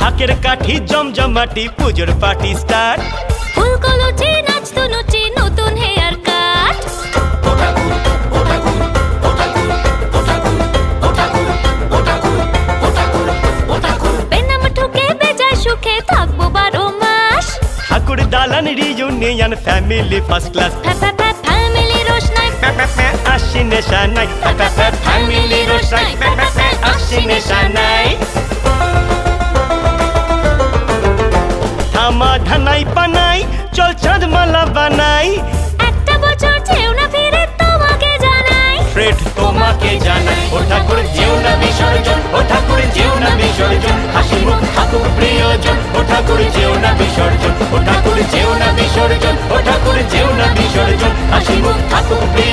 ঢাকের কাঠি জমজমাটি পুজোর পার্টি স্টার্ট ফুলকলচি নচি নতুন হেয়ার কাট। বেনাম ঠুকে বেজায় সুখে থাকব বারো মাস। ঠাকুর দালান রিউনিয়ন ফ্যামিলি ফার্স্ট ক্লাস ফ্যা ফ্যা ফ্যা ফ্যামিলি রোশনাই। আসি নেশা নাই। ফ্যামিলি রোশাই থামা ধানাই পানাই চল চাঁদ মালা বানাই। একটা বছর যেও না ফিরে তোমাকে জানাই। ফ্রেড তোমাকে জানাই ও ঠাকুর যেও না বিসর্জন ও ঠাকুর যেও না বিসর্জন। হাসি মুখ ঠাকুর প্রিয়জন ও ঠাকুর যেও না বিসর্জন ও ঠাকুর যেও না বিসর্জন ও ঠাকুর যেও না বিসর্জন। হাসি মুখ ঠাকুর প্রিয়জন